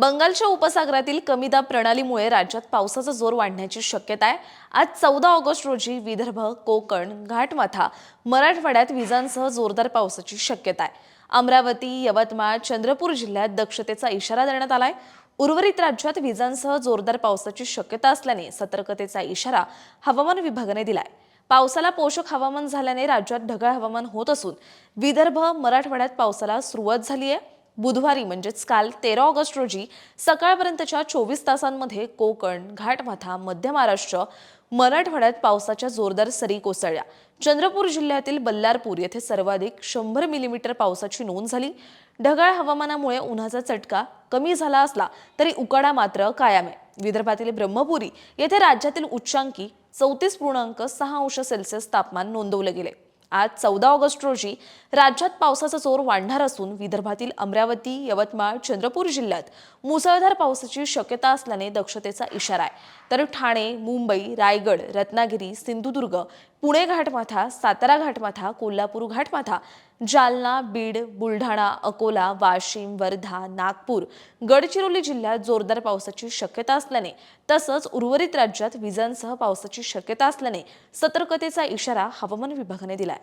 बंगालच्या उपसागरातील कमी दाब प्रणालीमुळे राज्यात पावसाचा जोर वाढण्याची शक्यता आहे. आज चौदा ऑगस्ट रोजी विदर्भ कोकण घाटमाथा मराठवाड्यात विजांसह जोरदार पावसाची शक्यता आहे. अमरावती यवतमाळ चंद्रपूर जिल्ह्यात दक्षतेचा इशारा देण्यात आलाय. उर्वरित राज्यात विजांसह जोरदार पावसाची शक्यता असल्याने सतर्कतेचा इशारा हवामान विभागाने दिलाय. पावसाला पोषक हवामान झाल्याने राज्यात ढगाळ हवामान होत असून विदर्भ मराठवाड्यात पावसाला सुरुवात झाली आहे. बुधवारी म्हणजेच काल तेरा ऑगस्ट रोजी सकाळपर्यंतच्या चोवीस तासांमध्ये कोकण घाटमाथा मध्य महाराष्ट्र मराठवाड्यात पावसाच्या जोरदार सरी कोसळल्या. चंद्रपूर जिल्ह्यातील बल्लारपूर येथे सर्वाधिक शंभर मिलीमीटर पावसाची नोंद झाली. ढगाळ हवामानामुळे उन्हाचा चटका कमी झाला असला तरी उकाडा मात्र कायम आहे. विदर्भातील ब्रह्मपुरी येथे राज्यातील उच्चांकी चौतीस पूर्णांक सहा अंश सेल्सिअस तापमान नोंदवले गेले. आज चौदा ऑगस्ट रोजी राज्यात पावसाचा जोर वाढणार असून विदर्भातील अमरावती यवतमाळ चंद्रपूर जिल्ह्यात मुसळधार पावसाची शक्यता असल्याने दक्षतेचा इशारा आहे. तर ठाणे मुंबई रायगड रत्नागिरी सिंधुदुर्ग पुणे घाटमाथा सातारा घाटमाथा कोल्हापूर घाटमाथा जालना बीड बुलढाणा अकोला वाशिम वर्धा नागपूर गडचिरोली जिल्ह्यात जोरदार पावसाची शक्यता असल्याने तसंच उर्वरित राज्यात विजांसह पावसाची शक्यता असल्याने सतर्कतेचा इशारा हवामान विभागाने दिलाय.